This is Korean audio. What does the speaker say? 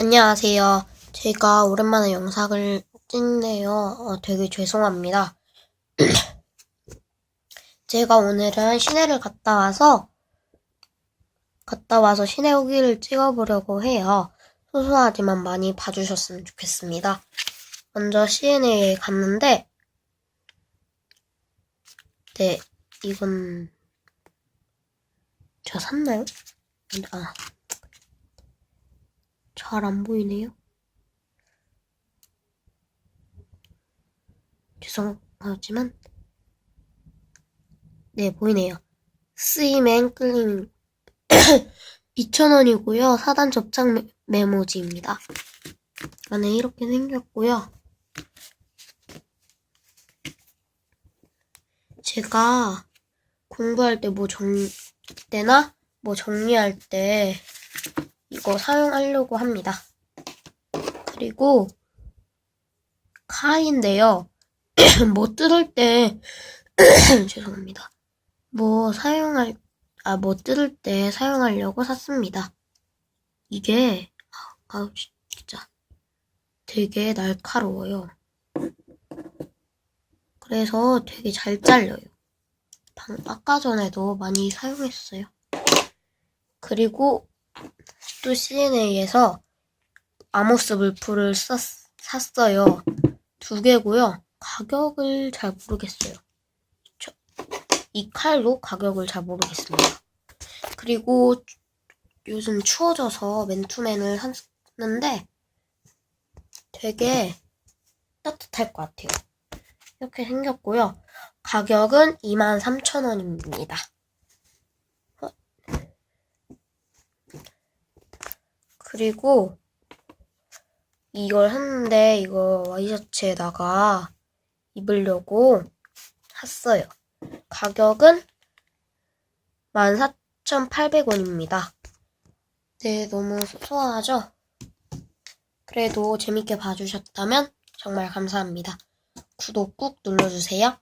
안녕하세요. 제가 오랜만에 영상을 찍네요. 어, 되게 죄송합니다. 제가 오늘은 시내를 갔다 와서 갔다 와서 시내 후기를 찍어보려고 해요. 소소하지만 많이 봐주셨으면 좋겠습니다. 먼저 시내에 갔는데 네, 이건 제가 샀나요? 아, 잘 안 보이네요. 죄송하지만 네 보이네요. 스이맨 클리닝 2,000원이고요. 사단 접착 메- 메모지입니다. 안에 이렇게 생겼고요. 제가 공부할 때 뭐 정, 때나 뭐 정리할 때 이거 사용하려고 합니다. 그리고 칼인데요. 뭐 뜯을 때 죄송합니다. 뭐 사용할 아 뭐 뜯을 때 사용하려고 샀습니다. 이게 아, 진짜 되게 날카로워요. 그래서 되게 잘 잘려요. 방, 아까 전에도 많이 사용했어요. 그리고 또 CNA에서 아모스 물풀을 썼, 샀어요. 두 개고요. 가격을 잘 모르겠어요. 저- 이 칼도 가격을 잘 모르겠습니다. 그리고 요즘 추워져서 맨투맨을 샀는데 되게 따뜻할 것 같아요. 이렇게 생겼고요. 가격은 23,000원입니다. 그리고 이걸 샀는데 이거 와이셔츠에다가 입으려고 샀어요. 가격은 14,800원입니다. 네, 너무 소소하죠? 그래도 재밌게 봐주셨다면 정말 감사합니다. 구독 꾹 눌러주세요.